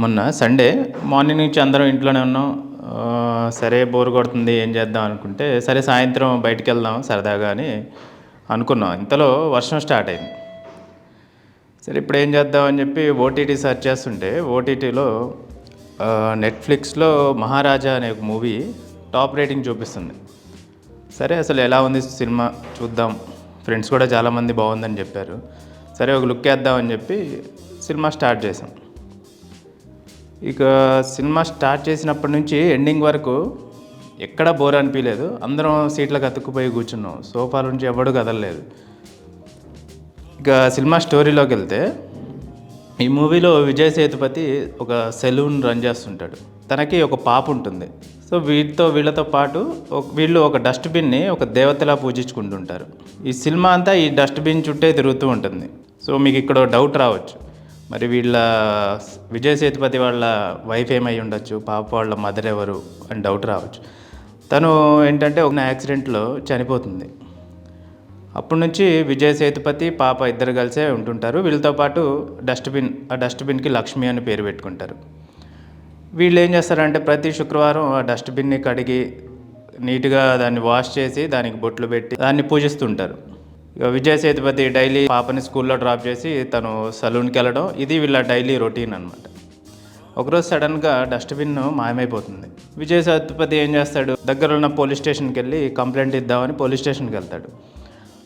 మొన్న Sunday morning నుంచి అందరం ఇంట్లోనే ఉన్నాం. సరే బోర్ కొడుతుంది ఏం చేద్దాం అనుకుంటే సరే సాయంత్రం బయటికి వెళ్దాం సరదాగా అని అనుకున్నాం. ఇంతలో వర్షం స్టార్ట్ అయింది. సరే ఇప్పుడు ఏం చేద్దాం అని చెప్పి ఓటీటీ సెర్చ్ చేస్తుంటే ఓటీటీలో నెట్ఫ్లిక్స్లో మహారాజా అనే ఒక మూవీ టాప్ రేటింగ్ చూపిస్తుంది. సరే అసలు ఎలా ఉంది సినిమా చూద్దాం. ఫ్రెండ్స్ కూడా చాలామంది బాగుందని చెప్పారు. సరే ఒక లుక్ వేద్దామని చెప్పి సినిమా స్టార్ట్ చేసాం ఇక సినిమా స్టార్ట్ చేసినప్పటి నుంచి ఎండింగ్ వరకు ఎక్కడ బోర్ అనిపించలేదు. అందరం సీట్లకు అతుక్కుపోయి కూర్చున్నాం. సోఫాల నుంచి ఎవడు కదలలేదు. ఇక సినిమా స్టోరీలోకి వెళ్తే ఈ మూవీలో విజయ్ సేతుపతి ఒక సెలూన్ రన్ చేస్తుంటాడు. తనకి ఒక పాప ఉంటుంది. సో వీటితో వీళ్ళతో పాటు ఒక- వీళ్ళు ఒక డస్ట్బిన్ని ఒక దేవతలా పూజించుకుంటుంటారు. ఈ సినిమా అంతా ఈ డస్ట్బిన్ చుట్టే తిరుగుతూ ఉంటుంది. సో మీకు ఇక్కడ డౌట్ రావచ్చు. మరి వీళ్ళ విజయ్ సేతుపతి వాళ్ళ వైఫ్ ఏమై ఉండొచ్చు? పాప వాళ్ళ మదర్ ఎవరు? అని డౌట్ రావచ్చు. తను ఏంటంటే ఒక యాక్సిడెంట్లో చనిపోతుంది. అప్పటి నుంచి విజయ్ సేతుపతి పాప ఇద్దరు కలిసే ఉంటుంటారు. వీళ్ళతో పాటు డస్ట్బిన్ ఆ డస్ట్బిన్కి లక్ష్మి అని పేరు పెట్టుకుంటారు. వీళ్ళు ఏం చేస్తారంటే ప్రతి శుక్రవారం ఆ డస్ట్బిన్ని కడిగి నీట్గా దాన్ని వాష్ చేసి దానికి బొట్లు పెట్టి దాన్ని పూజిస్తుంటారు. విజయ్ సేతుపతి డైలీ పాపని స్కూల్లో డ్రాప్ చేసి తను సలూన్కి వెళ్ళడం ఇది వీళ్ళ డైలీ రొటీన్ అనమాట ఒకరోజు సడన్గా డస్ట్బిన్ మాయమైపోతుంది. విజయ్ సేతుపతి ఏం చేస్తాడు దగ్గర ఉన్న పోలీస్ స్టేషన్కి వెళ్ళి కంప్లైంట్ ఇద్దామని పోలీస్ స్టేషన్కి వెళ్తాడు.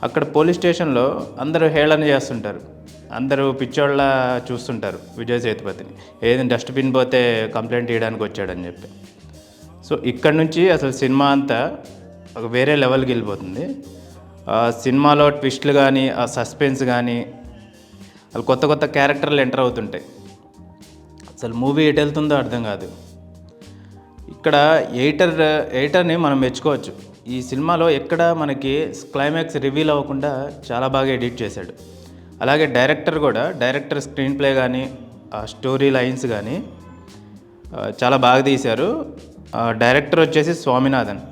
అక్కడ పోలీస్ స్టేషన్లో అందరూ హేళన చేస్తుంటారు. అందరూ పిచ్చోళ్ళ చూస్తుంటారు విజయ్ సేతుపతిని. ఏది డస్ట్బిన్ పోతే కంప్లైంట్ ఇవ్వడానికి వచ్చాడని చెప్పి. సో ఇక్కడ నుంచి అసలు సినిమా అంతా ఒక వేరే లెవెల్కి వెళ్ళిపోతుంది. సినిమాలో ట్విస్ట్లు కానీ ఆ సస్పెన్స్ కానీ అసలు కొత్త కొత్త క్యారెక్టర్లు ఎంటర్ అవుతుంటాయి. అసలు మూవీ ఎటు వెళ్తుందో అర్థం కాదు. ఇక్కడ ఎయిటర్ ఎయిటర్ని మనం మెచ్చుకోవచ్చు. ఈ సినిమాలో ఎక్కడ మనకి క్లైమాక్స్ రివీల్ అవ్వకుండా చాలా బాగా ఎడిట్ చేశాడు. అలాగే డైరెక్టర్ కూడా డైరెక్టర్ స్క్రీన్ ప్లే కానీ ఆ స్టోరీ లైన్స్ కానీ చాలా బాగా తీశారు. డైరెక్టర్ వచ్చేసి స్వామినాథన్.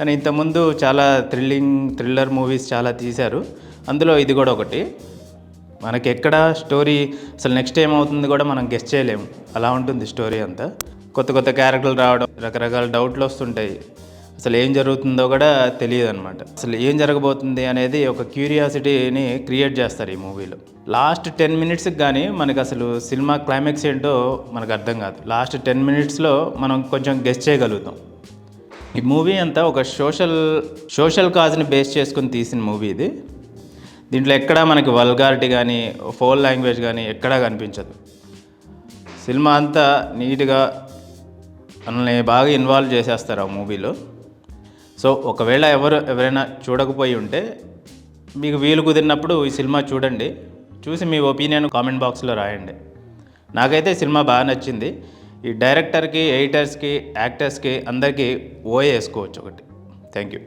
తను ఇంతకుముందు చాలా థ్రిల్లింగ్ థ్రిల్లర్ మూవీస్ చాలా తీశారు. అందులో ఇది కూడా ఒకటి. మనకి ఎక్కడ స్టోరీ అసలు నెక్స్ట్ ఏమవుతుంది కూడా మనం గెస్ట్ చేయలేము. అలా ఉంటుంది స్టోరీ అంతా. కొత్త కొత్త క్యారెక్టర్లు రావడం రకరకాల డౌట్లు వస్తుంటాయి. అసలు ఏం జరుగుతుందో కూడా తెలియదు అనమాట అసలు ఏం జరగబోతుంది అనేది ఒక క్యూరియాసిటీని క్రియేట్ చేస్తారు ఈ మూవీలో. లాస్ట్ టెన్ మినిట్స్కి కానీ మనకి అసలు సినిమా క్లైమాక్స్ ఏంటో మనకు అర్థం కాదు. లాస్ట్ టెన్ మినిట్స్లో మనం కొంచెం గెస్ట్ చేయగలుగుతాం. ఈ మూవీ అంతా ఒక సోషల్ సోషల్ కాజ్ని బేస్ చేసుకుని తీసిన మూవీ ఇది. దీంట్లో ఎక్కడా మనకి వల్గారిటీ కానీ ఫోల్ లాంగ్వేజ్ కానీ ఎక్కడా కనిపించదు. సినిమా అంతా నీట్గా మనల్ని బాగా ఇన్వాల్వ్ చేసేస్తారు ఆ మూవీలో. సో ఒకవేళ ఎవరు ఎవరైనా చూడకపోయి ఉంటే మీకు వీలు కుదిరినప్పుడు ఈ సినిమా చూడండి. చూసి మీ ఒపీనియన్ కామెంట్ బాక్స్లో రాయండి. నాకైతే సినిమా బాగా నచ్చింది. ఈ డైరెక్టర్కి ఎడిటర్స్కి యాక్టర్స్కి అందరికీ ఓఏ వేసుకోవచ్చు ఒకటి. Thank you